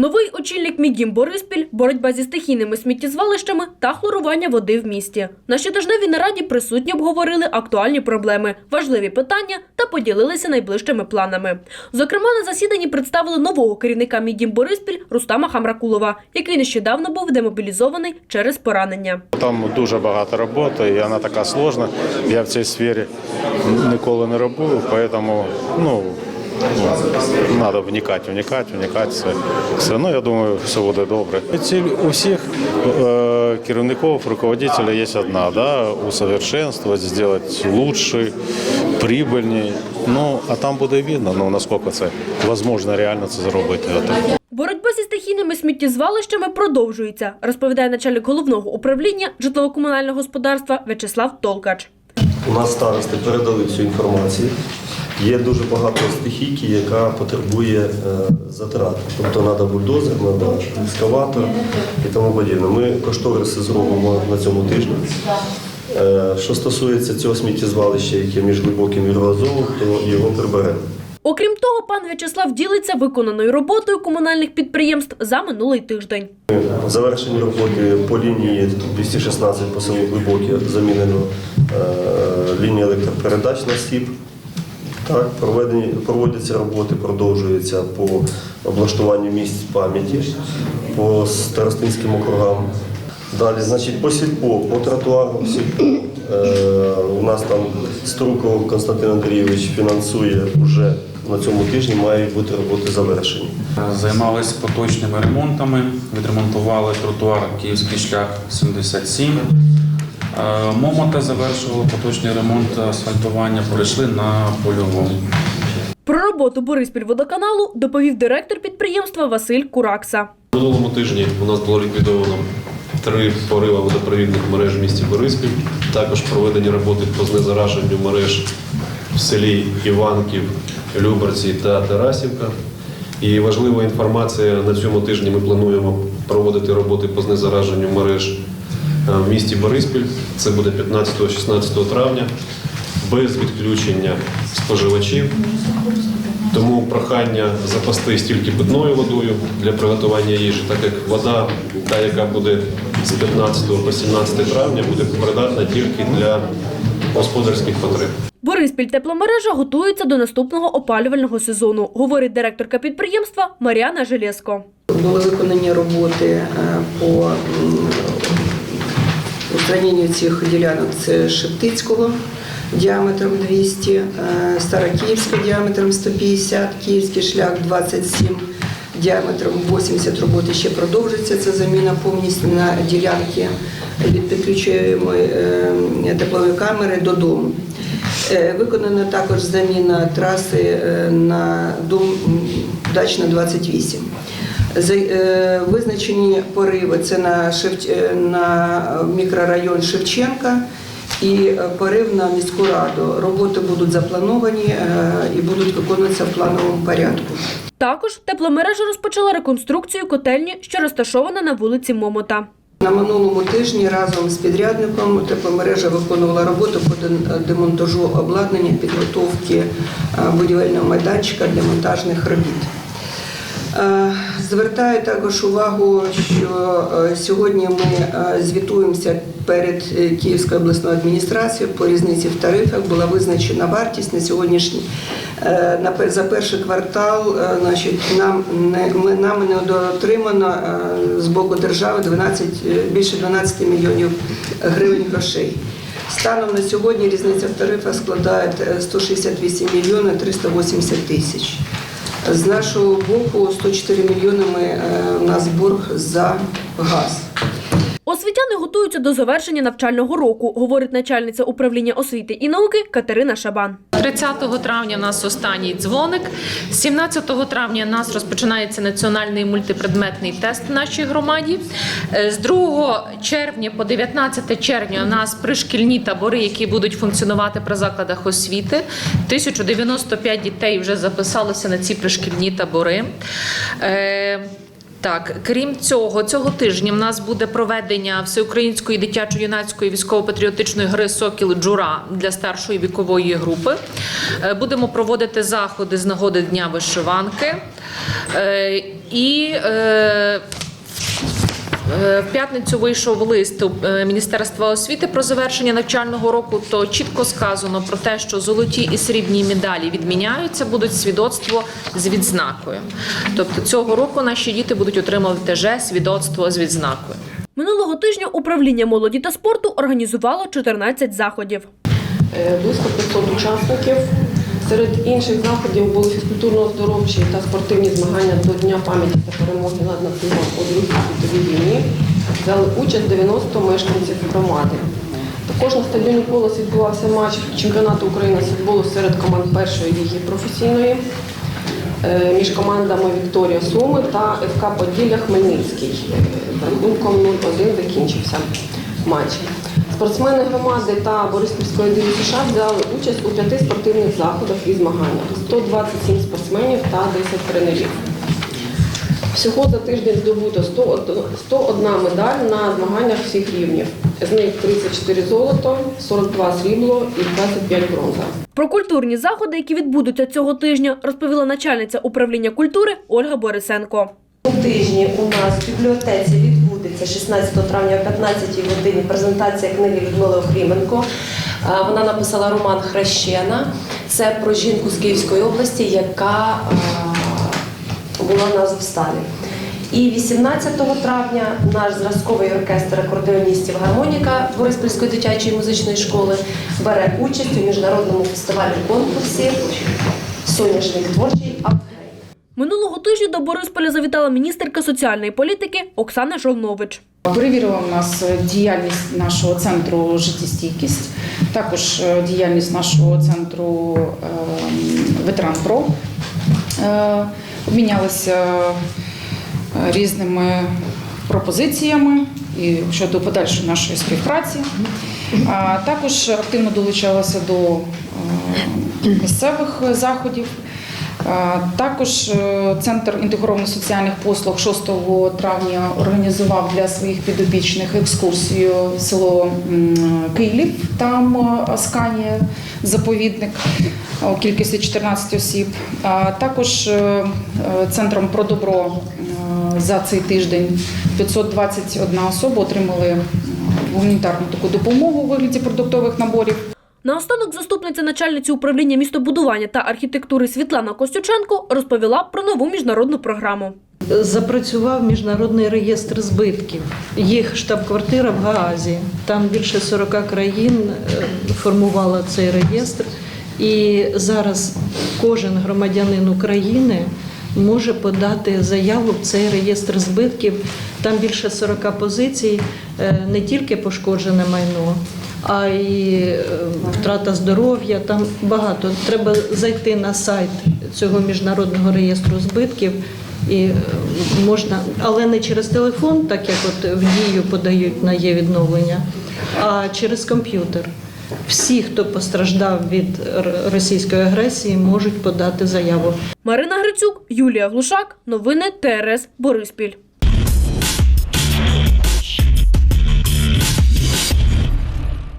Новий очільник Мідім Бориспіль, боротьба зі стихійними сміттєзвалищами та хлорування води в місті. На щотижневій нараді присутні обговорили актуальні проблеми, важливі питання та поділилися найближчими планами. Зокрема, на засіданні представили нового керівника Мідім Бориспіль Рустама Хамракулова, який нещодавно був демобілізований через поранення. Там дуже багато роботи, і вона така сложна. Я в цій сфері ніколи не робив, тому ну, треба вникати, вникати, вникати. Все. все. Ну, я думаю, все буде добре. Ціль у всіх е, керівників, руководителів є одна, да, усовершенствувати, зробити лучше, прибильніше. Ну, а там буде видно, ну, наскільки це можливо реально це зробити. Боротьба зі стихійними сміттєзвалищами продовжується, розповідає начальник головного управління житлово-комунального господарства В'ячеслав Толкач. У нас старости передали цю інформацію. Є дуже багато стихійки, яка потребує е, затрат. Тобто треба бульдозер, треба екскаватор і тому подібне. Ми кошториси зробимо на цьому тижні. Е, що стосується цього сміттєзвалища, яке між глибоким і Рогазовим, то його приберемо. Окрім того, пан В'ячеслав ділиться виконаною роботою комунальних підприємств за минулий тиждень. Завершені роботи по лінії 216 по селу Глибоке замінено е, лінію електропередач на СІП. Так, проведені, проводяться роботи, продовжуються по облаштуванню місць пам'яті, по старостинським округам. Далі, значить, по сільпо, по тротуару сільпо. Е, у нас там Струков Константин Андрійович фінансує вже на цьому тижні мають бути роботи завершені. Займалися поточними ремонтами, відремонтували тротуар Київський шлях 77. Е, Момота завершували поточний ремонт асфальтування, перейшли на польову. Про роботу Бориспільводоканалу доповів директор підприємства Василь Куракса. Минулому тижні у нас було ліквідовано три порива водопровідних мереж в місті Бориспіль. Також проведені роботи по знезараженню мереж в селі Іванків, Люберці та Тарасівка. І важлива інформація на цьому тижні ми плануємо проводити роботи по знезараженню мереж е, в місті Бориспіль. Це буде 15-16 травня без відключення споживачів. Тому прохання запастись тільки питною водою для приготування їжі, так як вода, та яка буде з 15 по 17 травня, буде придатна тільки для господарських потреб. Бориспіль тепломережа готується до наступного опалювального сезону, говорить директорка підприємства Мар'яна Желєско. Були виконані роботи е, по устраненню цих ділянок. Це Шептицького діаметром 200, е, Старокиївська діаметром 150, Київський шлях 27 діаметром 80 роботи ще продовжується. Це заміна повністю на ділянки від підключуємої е, теплової камери додому. Е, Виконана також заміна траси е, на дом Дачна 28. За- е, Визначені пориви це на, е, на мікрорайон Шевченка і порив на міську раду. Роботи будуть заплановані і будуть виконуватися в плановому порядку. Також тепломережа розпочала реконструкцію котельні, що розташована на вулиці Момота. На минулому тижні разом з підрядником тепломережа виконувала роботу по демонтажу обладнання підготовки е, будівельного майданчика для монтажних робіт. Е, Звертаю також увагу, що е, сьогодні ми звітуємося перед Київською обласною адміністрацією по різниці в тарифах. Була визначена вартість на сьогоднішній за перший квартал. е, Значить, нам не ми нами не дотримано е, з боку держави 12, е, більше 12 мільйонів гривень грошей. Станом на сьогодні різниця в тарифах складає е, 168 мільйонів 380 тисяч. З нашого боку 104 мільйони ми, е, у нас борг за газ. Освітяни готуються до завершення навчального року, говорить начальниця управління освіти і науки Катерина Шабан. 30 травня у нас останній дзвоник. 17 травня у нас розпочинається національний мультипредметний тест в нашій громаді. Е, З 2 червня по 19 червня у нас пришкільні табори, які будуть функціонувати при закладах освіти. 1095 дітей вже записалося на ці пришкільні табори. Так, крім цього, цього тижня в нас буде проведення всеукраїнської дитячо-юнацької військово-патріотичної гри Сокіл Джура для старшої вікової групи. Е, Будемо проводити заходи з нагоди Дня вишиванки. Е, І Е, В п'ятницю вийшов лист е, Міністерства освіти про завершення навчального року. То чітко сказано про те, що золоті і срібні медалі відміняються, будуть свідоцтво з відзнакою. Тобто цього року наші діти будуть отримувати теж свідоцтво з відзнакою. Минулого тижня управління молоді та спорту організувало 14 заходів. Е, близько 500 учасників. Серед інших заходів були фізкультурно-оздоровчі та спортивні змагання до Дня пам'яті та перемоги над нацизмом у Другій світовій війні. Взяли участь 90 мешканців громади. Також на стадіоні Колос відбувався матч чемпіонату України з футболу серед команд першої ліги професійної е, між командами Вікторія Суми та ФК Поділля Хмельницький. Е, з Рахунком 0-1 закінчився матч. Спортсмени громади та Бориспільської диві США взяли участь у п'яти спортивних заходах і змаганнях. 127 спортсменів та 10 тренерів. Всього за тиждень здобуто 101 101 медаль на змаганнях всіх рівнів. З них 34 золото, 42 срібло і 25 бронза. Про культурні заходи, які відбудуться цього тижня, розповіла начальниця управління культури Ольга Борисенко. Цього тижні у нас в бібліотеці відбудеться 16 травня о 15 годині презентація книги Людмили Охріменко. Е, Вона написала роман Хрещена. Це про жінку з Київської області, яка е, була на Азовсталі. І 18 травня наш зразковий оркестр акордеоністів гармоніка Бориспільської дитячої музичної школи бере участь у міжнародному фестивалі конкурсі Соняшник творчий. Минулого тижня до Борисполя завітала міністерка соціальної політики Оксана Жолнович. Перевірила в нас е, діяльність нашого центру життєстійкість, також е, діяльність нашого центру ем, Ветеран Е, Обмінялися різними пропозиціями і щодо подальшої нашої співпраці. Також активно долучалася до е, місцевих заходів. Також е, Центр інтегрованих соціальних послуг 6 травня організував для своїх підопічних екскурсію в село Київ. Там е, Асканія, заповідник у кількості 14 осіб. Також е, центром про добро за цей тиждень 521 особа отримали гуманітарну таку допомогу у вигляді продуктових наборів. Наостанок заступниця начальниці управління містобудування та архітектури Світлана Костюченко розповіла про нову міжнародну програму. Запрацював міжнародний реєстр збитків. Їх штаб-квартира в Гаазі. Там більше 40 країн е, формувала цей реєстр. І зараз кожен громадянин України може подати заяву в цей реєстр збитків. Там більше 40 позицій, е, не тільки пошкоджене майно, а й е, втрата здоров'я. Там багато. Треба зайти на сайт цього міжнародного реєстру збитків. І е, можна, але не через телефон, так як от в дію подають на є відновлення, а через комп'ютер. Всі, хто постраждав від російської агресії, можуть подати заяву. Марина Грицюк, Юлія Глушак. Новини ТРС Бориспіль.